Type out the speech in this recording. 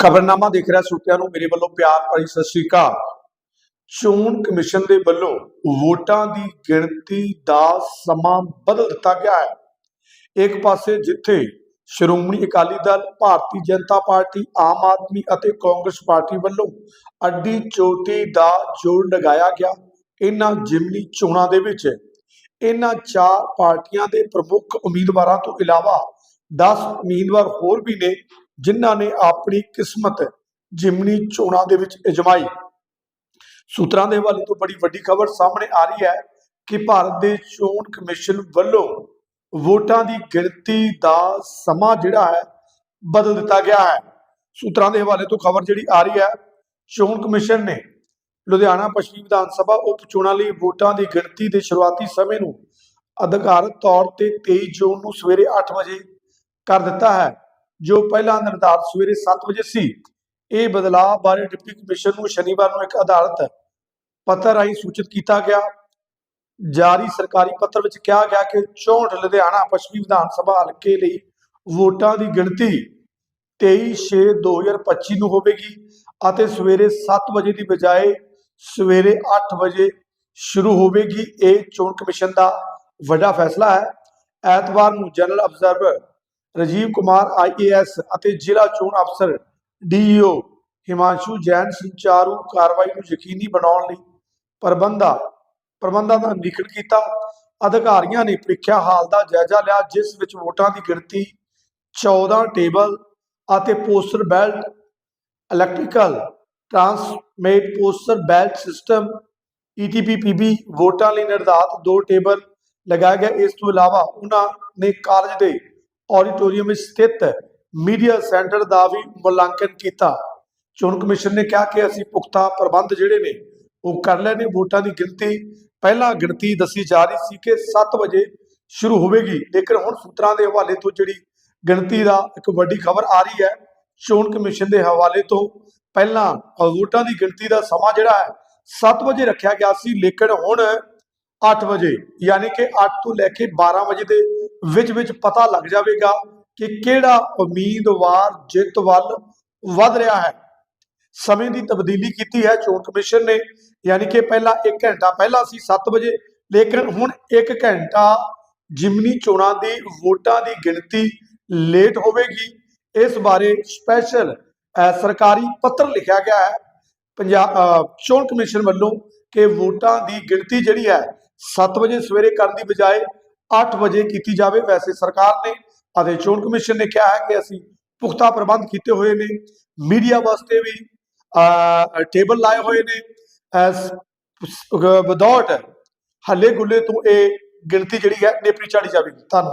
ਖਬਰਨਾਮਾ ਦੇਖ ਰਿਹਾ ਸਰੋਤਿਆਂ ਨੂੰ ਮੇਰੇ ਵੱਲੋਂ ਪਿਆਰ ਭਰੀ ਸਤਿ ਸ੍ਰੀ ਅਕਾਲ। ਚੋਣ ਕਮਿਸ਼ਨ ਦੇ ਵੱਲੋਂ ਵੋਟਾਂ ਦੀ ਗਿਣਤੀ ਦਾ ਸਮਾਂ ਬਦਲ ਦਿੱਤਾ ਗਿਆ ਹੈ। ਇੱਕ ਪਾਸੇ ਜਿੱਥੇ ਸ਼੍ਰੋਮਣੀ ਅਕਾਲੀ ਦਲ, ਭਾਰਤੀ ਜਨਤਾ ਪਾਰਟੀ, ਆਮ ਆਦਮੀ ਅਤੇ ਕਾਂਗਰਸ ਪਾਰਟੀ ਵੱਲੋਂ ਅੱਡੀ ਚੋਟੀ ਦਾ ਜੋੜ ਲਗਾਇਆ ਗਿਆ। ਇਹਨਾਂ ਜਿਮਨੀ ਚੋਣਾਂ ਦੇ ਵਿੱਚ ਇਹਨਾਂ ਚਾਰ ਪਾਰਟੀਆਂ ਦੇ ਪ੍ਰਮੁੱਖ ਉਮੀਦਵਾਰਾਂ ਤੋਂ ਇਲਾਵਾ 10 ਉਮੀਦਵਾਰ ਹੋਰ ਵੀ ਨੇ। ਜਿਨ੍ਹਾਂ ਨੇ ਆਪਣੀ ਕਿਸਮਤ ਜਿਮਨੀ ਚੋਣਾਂ ਦੇ ਵਿੱਚ ਅਜਮਾਈ। ਸੂਤਰਾਂ ਦੇ ਹਵਾਲੇ ਤੋਂ ਬੜੀ ਵੱਡੀ ਖਬਰ ਸਾਹਮਣੇ ਆ ਰਹੀ ਹੈ ਕਿ ਭਾਰਤ ਦੇ ਚੋਣ ਕਮਿਸ਼ਨ ਵੱਲੋਂ ਵੋਟਾਂ ਦੀ ਗਿਣਤੀ ਦਾ ਸਮਾਂ ਜਿਹੜਾ ਹੈ ਬਦਲ ਦਿੱਤਾ ਗਿਆ ਹੈ। ਸੂਤਰਾਂ ਦੇ ਹਵਾਲੇ ਤੋਂ ਖਬਰ ਜਿਹੜੀ ਆ ਰਹੀ ਹੈ, ਚੋਣ ਕਮਿਸ਼ਨ ਨੇ ਲੁਧਿਆਣਾ ਪੱਛਮੀ ਵਿਧਾਨ ਸਭਾ ਉਪ ਚੋਣਾਂ ਲਈ ਵੋਟਾਂ ਦੀ ਗਿਣਤੀ ਦੇ ਸ਼ੁਰੂਆਤੀ ਸਮੇਂ ਨੂੰ ਅਧਿਕਾਰਤ ਤੌਰ ਤੇ 23 ਜੂਨ ਨੂੰ ਸਵੇਰੇ 8 ਵਜੇ ਕਰ ਦਿੱਤਾ ਹੈ। ਜੋ ਪਹਿਲਾਂ ਨਿਰਧਾਰਤ ਸਵੇਰੇ 7 ਵਜੇ ਸੀ, ਇਹ ਬਦਲਾਅ ਬਾਰੇ ਡਿਪਟੀ ਕਮਿਸ਼ਨ ਨੂੰ ਸ਼ਨੀਵਾਰ ਨੂੰ ਇੱਕ ਅਧਾਰਤ ਪੱਤਰ ਰਾਹੀਂ ਸੂਚਿਤ ਕੀਤਾ ਗਿਆ। ਜਾਰੀ ਸਰਕਾਰੀ ਪੱਤਰ ਵਿੱਚ ਕਿਹਾ ਗਿਆ ਕਿ 64 ਲੁਧਿਆਣਾ ਪੱਛਮੀ ਵਿਧਾਨ ਸਭਾ ਹਲਕੇ ਲਈ ਵੋਟਾਂ ਦੀ ਗਿਣਤੀ 23/6/2025 ਨੂੰ ਹੋਵੇਗੀ ਅਤੇ ਸਵੇਰੇ 7 ਵਜੇ ਦੀ ਬਜਾਏ ਸਵੇਰੇ 8 ਵਜੇ ਸ਼ੁਰੂ ਹੋਵੇਗੀ। ਇਹ ਚੋਣ ਕਮਿਸ਼ਨ ਦਾ ਵੱਡਾ ਫੈਸਲਾ ਹੈ। ਐਤਵਾਰ ਨੂੰ general observer Rajiv Kumar IAS ਅਤੇ ਜ਼ਿਲ੍ਹਾ ਚੋਣ ਅਫਸਰ ਡੀਈਓ ਹਿਮਾਂਸ਼ੂ ਜੈਨ ਸੰਚਾਰੂ ਕਾਰਵਾਈ ਨੂੰ ਯਕੀਨੀ ਬਣਾਉਣ ਲਈ ਪ੍ਰਬੰਧਾ, ਪ੍ਰਬੰਧਾਂ ਦਾ ਨਿਰੀਖਣ ਕੀਤਾ। ਅਧਿਕਾਰੀਆਂ ਨੇ ਪ੍ਰੀਖਿਆ ਹਾਲ ਦਾ ਜਾਇਜ਼ਾ ਲਿਆ, ਜਿਸ ਵਿੱਚ ਵੋਟਾਂ ਦੀ ਗਿਣਤੀ 14 ਟੇਬਲ ਅਤੇ postal ballot, electrical transmit postal ballot system ETPPB ਵੋਟਾਂ ਲਈ ਨਿਰਧਾਰਤ ਦੋ ਟੇਬਲ ਲਗਾਏ ਗਏ। ਇਸ ਤੋਂ ਇਲਾਵਾ ਉਹਨਾਂ ਨੇ ਕਾਲਜ ਦੇ ਆਡੀਟੋਰੀਅਮ ਵਿੱਚ ਸਥਿਤ ਮੀਡੀਆ ਸੈਂਟਰ ਦਾ ਵੀ ਮੁਲਾਂਕਣ ਕੀਤਾ। ਚੋਣ ਕਮਿਸ਼ਨ ਨੇ ਕਿਹਾ ਕਿ ਅਸੀਂ ਪੁਖਤਾ ਪ੍ਰਬੰਧ ਜਿਹੜੇ ਨੇ, ਉਹ ਕਰ ਲਏ ਨੇ ਵੋਟਾਂ ਦੀ ਗਿਣਤੀ ਪਹਿਲਾਂ ਗਿਣਤੀ ਦੱਸੀ ਜਾ ਰਹੀ ਸੀ ਕਿ 7 ਵਜੇ ਸ਼ੁਰੂ ਹੋਵੇਗੀ, ਲੇਕਿਨ ਹੁਣ ਸੂਤਰਾਂ ਦੇ ਹਵਾਲੇ ਤੋਂ ਜਿਹੜੀ ਗਿਣਤੀ ਦਾ ਇੱਕ ਵੱਡੀ ਖਬਰ ਆ ਰਹੀ ਹੈ, ਚੋਣ ਕਮਿਸ਼ਨ ਦੇ ਹਵਾਲੇ ਤੋਂ ਪਹਿਲਾਂ ਵੋਟਾਂ ਦੀ ਗਿਣਤੀ ਦਾ ਸਮਾਂ ਜਿਹੜਾ ਹੈ 7 ਵਜੇ ਰੱਖਿਆ ਗਿਆ ਸੀ, ਲੇਕਿਨ ਹੁਣ 8 ਵਜੇ, ਯਾਨੀ ਕਿ 8 ਤੋਂ ਲੈ ਕੇ 12 ਵਜੇ ਦੇ ਵਿੱਚ ਵਿੱਚ ਪਤਾ ਲੱਗ ਜਾਵੇਗਾ ਕਿ ਕਿਹੜਾ ਉਮੀਦਵਾਰ ਜਿੱਤ ਵੱਲ ਵੱਧ ਰਿਹਾ ਹੈ। ਸਮੇਂ ਦੀ ਤਬਦੀਲੀ ਕੀਤੀ ਹੈ, ਚੋਣ ਕਮਿਸ਼ਨ ਨੇ। ਯਾਨੀ ਕਿ ਪਹਿਲਾਂ 1 ਘੰਟਾ ਪਹਿਲਾਂ ਸੀ 7 ਵਜੇ। ਲੇਕਿਨ ਹੁਣ 1 ਘੰਟਾ ਜਿਮਨੀ ਚੋਣਾਂ ਦੀ, ਵੋਟਾਂ ਦੀ ਗਿਣਤੀ ਲੇਟ ਹੋਵੇਗੀ। ਇਸ ਬਾਰੇ ਸਪੈਸ਼ਲ ਸਰਕਾਰੀ ਪੱਤਰ ਲਿਖਿਆ ਗਿਆ ਹੈ। ਪੰਜਾਬ ਚੋਣ ਕਮਿਸ਼ਨ ਵੱਲੋਂ ਕਿ ਵੋਟਾਂ ਦੀ ਗਿਣਤੀ ਜਿਹੜੀ ਹੈ 7 ਵਜੇ ਸਵੇਰੇ ਕਰਨ ਦੀ ਬਜਾਏ 8 ਵਜੇ ਕੀਤੀ ਜਾਵੇ ਵੈਸੇ ਸਰਕਾਰ ਨੇ ਅਤੇ ਚੋਣ ਕਮਿਸ਼ਨ ਨੇ ਕਿਹਾ ਹੈ ਕਿ ਅਸੀਂ ਪੁਖਤਾ ਪ੍ਰਬੰਧ ਕੀਤੇ ਹੋਏ ਨੇ ਮੀਡੀਆ ਵਾਸਤੇ ਵੀ ਅਹ, ਟੇਬਲ ਲਾਏ ਹੋਏ ਨੇ ਐਸ ਵਿਦਆਊਟ ਹੱਲੇ ਗੁੱਲੇ ਤੋਂ ਇਹ ਗਿਣਤੀ ਜਿਹੜੀ ਹੈ ਨੇਪਰੀ ਚਾੜੀ ਜਾਵੇਗੀ। ਧੰਨਵਾਦ।